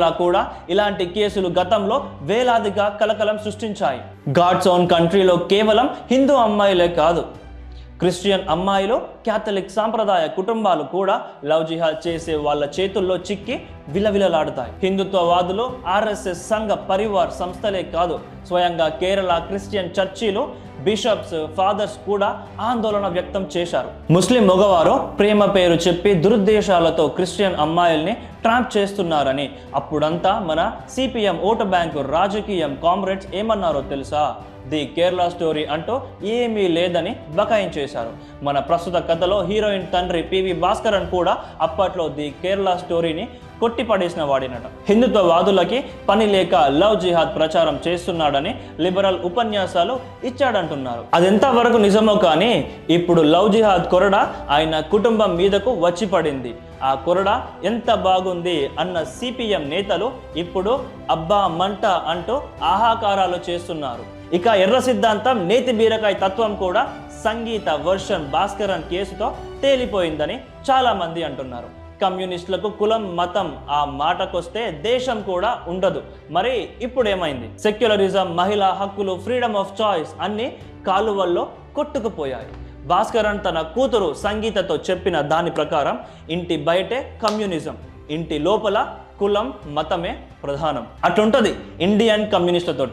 కేరళ కూడా ఇలాంటి కేసులు గతంలో వేలాదిగా కలకలం సృష్టించాయి. గాడ్స్ ఓన్ కంట్రీలో కేవలం హిందూ అమ్మాయిలే కాదు క్రిస్టియన్ అమ్మాయిలు క్యాథలిక్ సాంప్రదాయ కుటుంబాలు కూడా లవ్ జిహాద్ చేసే వాళ్ళ చేతుల్లో చిక్కి విలవిలలాడుతాయి. హిందుత్వవాదులు ఆర్ఎస్ఎస్ సంఘ పరివార్ సంస్థలే కాదు స్వయంగా కేరళ క్రిస్టియన్ చర్చిలు బిషప్స్ ఫాదర్స్ కూడా ఆందోళన వ్యక్తం చేశారు. ముస్లిం మగవారు ప్రేమ పేరు చెప్పి దురుద్దేశాలతో క్రిస్టియన్ అమ్మాయిల్ని ట్రాప్ చేస్తున్నారని అప్పుడంతా మన సిపిఎం ఓటు బ్యాంకు రాజకీయం కామ్రేడ్స్ ఏమన్నారో తెలుసా? ది కేరళ స్టోరీ అంటూ ఏమీ లేదని బకాయించేశారు మన ప్రస్తుత కథలో హీరోయిన్ తండ్రి పివి భాస్కరన్ కూడా అప్పట్లో ది కేరళ స్టోరీని కొట్టిపడేసిన వాడినట. హిందుత్వవాదులకి పని లేక లవ్ జిహాద్ ప్రచారం చేస్తున్నాడని లిబరల్ ఉపన్యాసాలు ఇచ్చాడంటున్నారు. అదెంత వరకు నిజమో కానీ ఇప్పుడు లవ్ జిహాద్ కొరడ ఆయన కుటుంబం మీదకు వచ్చి పడింది. ఆ కొరడ ఎంత బాగుంది అన్న సిపిఎం నేతలు ఇప్పుడు అబ్బా మంట అంటూ ఆహాకారాలు చేస్తున్నారు. ఇక ఎర్ర సిద్ధాంతం నేతి బీరకాయ తత్వం కూడా సంగీత వర్షన్ భాస్కరన్ కేసుతో తేలిపోయిందని చాలా మంది అంటున్నారు. కమ్యూనిస్టులకు కులం మతం ఆ మాటకొస్తే దేశం కూడా ఉండదు. మరి ఇప్పుడు ఏమైంది సెక్యులరిజం మహిళా హక్కులు ఫ్రీడమ్ ఆఫ్ చాయిస్ అన్ని కాలువల్లో కొట్టుకుపోయాయి. భాస్కరన్ తన కూతురు సంగీతతో చెప్పిన దాని ప్రకారం ఇంటి బయటే కమ్యూనిజం ఇంటి లోపల కులం మతమే ప్రధానం. అటుంటది ఇండియన్ కమ్యూనిస్టులతోటి.